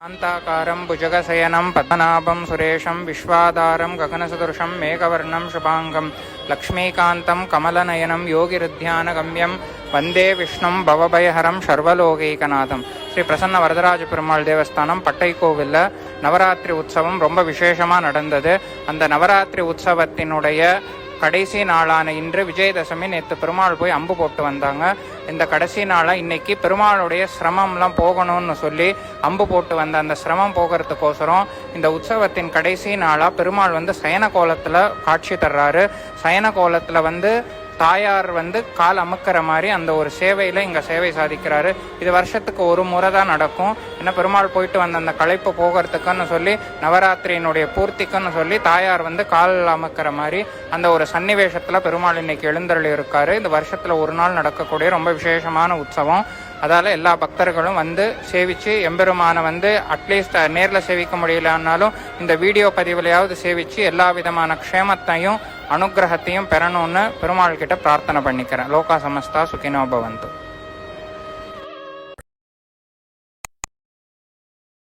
शान्ताकारं भुजगशयनं पद्मनाभं सुरेशं विश्वाधारं गगनसदृशं मेघवर्णं शुभाङ्गं लक्ष्मीकान्तं कमलनयनं योगिरुध्यानगम्यं वन्दे विष्णुं भवभयहरं சர்வலோகைகநாதம் ஸ்ரீ பிரசன்ன வரதராஜ பெருமாள் தேவஸ்தானம் பட்டை கோவிலில் நவராத்திரி உற்சவம் ரொம்ப விசேஷமாக நடந்தது அந்த நவராத்திரி உற்சவத்தினுடைய கடைசி நாளான இன்று விஜயதசமி நேற்று பெருமாள் போய் அம்பு போட்டு வந்தாங்க. இந்த கடைசி நாளாக இன்னைக்கு பெருமாளுடைய சிரமம்லாம் போகணும்னு சொல்லி அம்பு போட்டு வந்த அந்த சிரமம் போகிறதுக்கோசரம் இந்த உற்சவத்தின் கடைசி நாளாக பெருமாள் வந்து சயன கோலத்தில் காட்சி தர்றாரு. சயன கோலத்தில் வந்து தாயார் வந்து கால் அமுக்கிற மாதிரி அந்த ஒரு சேவையில் இங்கே சேவை சாதிக்கிறாரு. இது வருஷத்துக்கு ஒரு முறை தான் நடக்கும். ஏன்னா பெருமாள் போயிட்டு வந்த அந்த களைப்பு போகிறதுக்குன்னு சொல்லி நவராத்திரியினுடைய பூர்த்திக்குன்னு சொல்லி தாயார் வந்து கால் அமுக்கிற மாதிரி அந்த ஒரு சன்னிவேஷத்தில் பெருமாள் இன்னைக்கு எழுந்தருளி இருக்காரு இந்த வருஷத்தில் ஒரு நாள் நடக்கக்கூடிய ரொம்ப விசேஷமான உற்சவம். அதால் எல்லா பக்தர்களும் வந்து சேவிச்சு எம்பெருமானை வந்து அட்லீஸ்ட் நேரில் சேவிக்க முடியலன்னாலும் இந்த வீடியோ பதிவுலையாவது சேவிச்சு எல்லா விதமான க்ஷேமத்தையும் அனுகிரகத்தையும் பெறணும்னு பெருமாள் கிட்ட பிரார்த்தனை பண்ணிக்கிறேன். லோகா சமஸ்தா சுகினோ பவந்து.